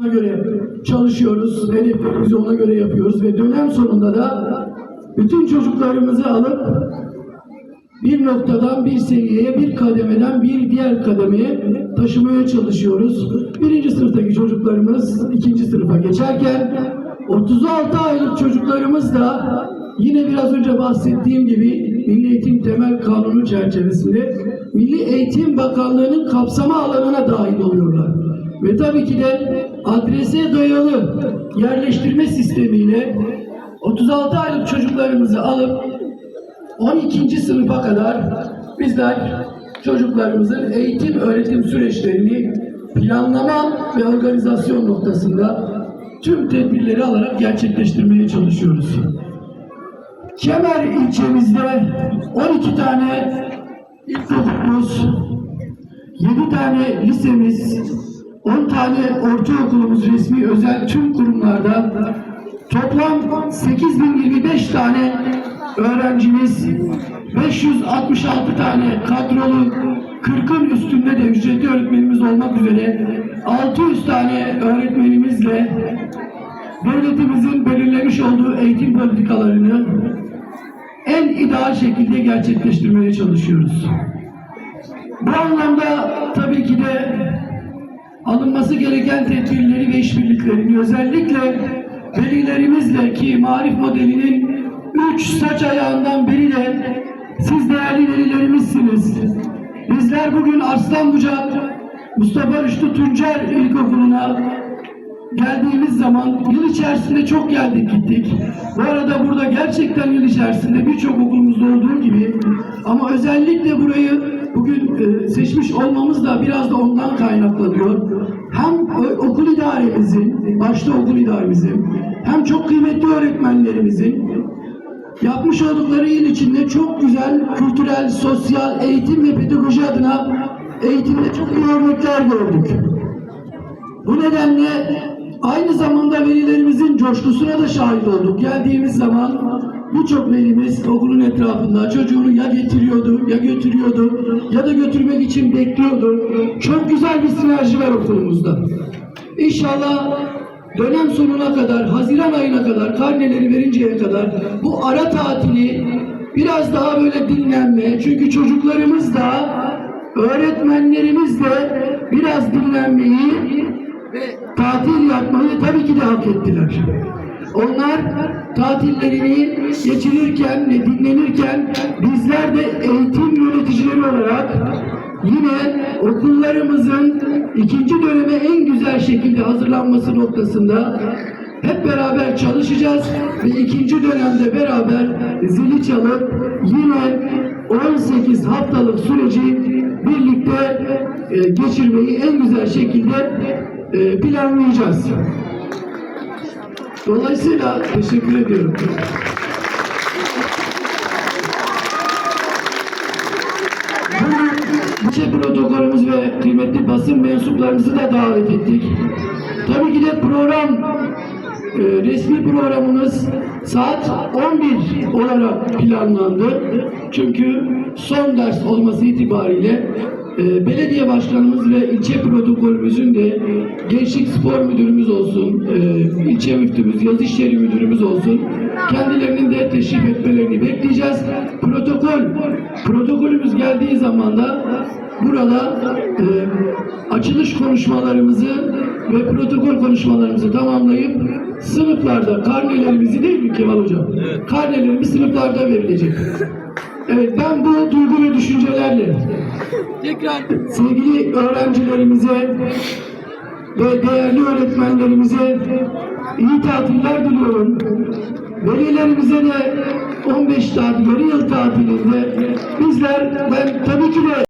Ona göre çalışıyoruz, hedeflerimizi ona göre yapıyoruz ve dönem sonunda da bütün çocuklarımızı alıp bir noktadan bir seviyeye, bir kademeden bir diğer kademeye taşımaya çalışıyoruz. Birinci sınıftaki çocuklarımız ikinci sınıfa geçerken 36 aylık çocuklarımız da yine biraz önce bahsettiğim gibi Milli Eğitim Temel Kanunu çerçevesinde Milli Eğitim Bakanlığı'nın kapsama alanına dahil oluyorlar. Ve tabii ki de adrese dayalı yerleştirme sistemiyle 36 aylık çocuklarımızı alıp 12. sınıfa kadar bizler çocuklarımızın eğitim öğretim süreçlerini planlama ve organizasyon noktasında tüm tedbirleri alarak gerçekleştirmeye çalışıyoruz. Kemer ilçemizde 12 tane ilkokulumuz, 7 tane lisemiz, 10 tane ortaokulumuz resmi özel tüm kurumlarda toplam 8025 tane öğrencimiz, 566 tane kadrolu, 40'ın üstünde de ücretli öğretmenimiz olmak üzere 600 tane öğretmenimizle devletimizin belirlemiş olduğu eğitim politikalarını en ideal şekilde gerçekleştirmeye çalışıyoruz. Bu anlamda tabii ki de alınması gereken tedbirleri ve işbirliklerini özellikle velilerimizle ki marif modelinin üç saç ayağından biri de siz değerli velilerimizsiniz. Bizler bugün Arslanbucak Mustafa Rüştü Tuncer İlkokulu'na geldiğimiz zaman yıl içerisinde çok geldik gittik. Bu arada burada gerçekten yıl içerisinde birçok okulumuzda olduğu gibi ama özellikle burayı bugün e, seçmiş olmamız da biraz da ondan kaynaklanıyor. Hem okul idaremizin, başta okul idaremizin, hem çok kıymetli öğretmenlerimizin yapmış oldukları yıl içinde çok güzel kültürel, sosyal, eğitim ve pedagoji adına eğitimde çok iyi örnekler gördük. Bu nedenle aynı zamanda velilerimizin coşkusuna da şahit olduk. Geldiğimiz zaman birçok velimiz okulun etrafında çocuğunu ya getiriyordu, ya götürüyordu, ya da götürmek için bekliyordu. Çok güzel bir sinerji var okulumuzda. İnşallah dönem sonuna kadar, Haziran ayına kadar, karneleri verinceye kadar bu ara tatili biraz daha böyle dinlenme. Çünkü çocuklarımız da, öğretmenlerimiz de biraz dinlenmeyi ve tatil yapmayı tabii ki de hak ettiler. Onlar tatillerini geçirirken ve dinlenirken bizler de eğitim yöneticileri olarak yine okullarımızın ikinci döneme en güzel şekilde hazırlanması noktasında hep beraber çalışacağız ve ikinci dönemde beraber zili çalıp yine 18 haftalık süreci birlikte e, geçirmeyi en güzel şekilde e, planlayacağız. Dolayısıyla teşekkür ediyorum. Bugün protokolümüz ve kıymetli basın mensuplarımızı da davet ettik. Tabii ki de program, resmi programımız saat 11 olarak planlandı. Çünkü son ders olması itibariyle e, belediye başkanımız ve ilçe protokolümüzün de gençlik spor müdürümüz olsun, e, ilçe müftümüz, yazı işleri müdürümüz olsun. Kendilerinin de teşrif etmelerini bekleyeceğiz. Protokol, protokolümüz geldiği zaman da burada e, açılış konuşmalarımızı ve protokol konuşmalarımızı tamamlayıp sınıflarda karnelerimizi değil mi Kemal Hocam? Karnelerimiz sınıflarda verilecek. Evet ben bu duygu ve düşüncelerle tekrar sevgili öğrencilerimize ve değerli öğretmenlerimize iyi tatiller diliyorum. Velilerimize de 15 tatil, yarı yıl tatilinde bizler ben tabii ki de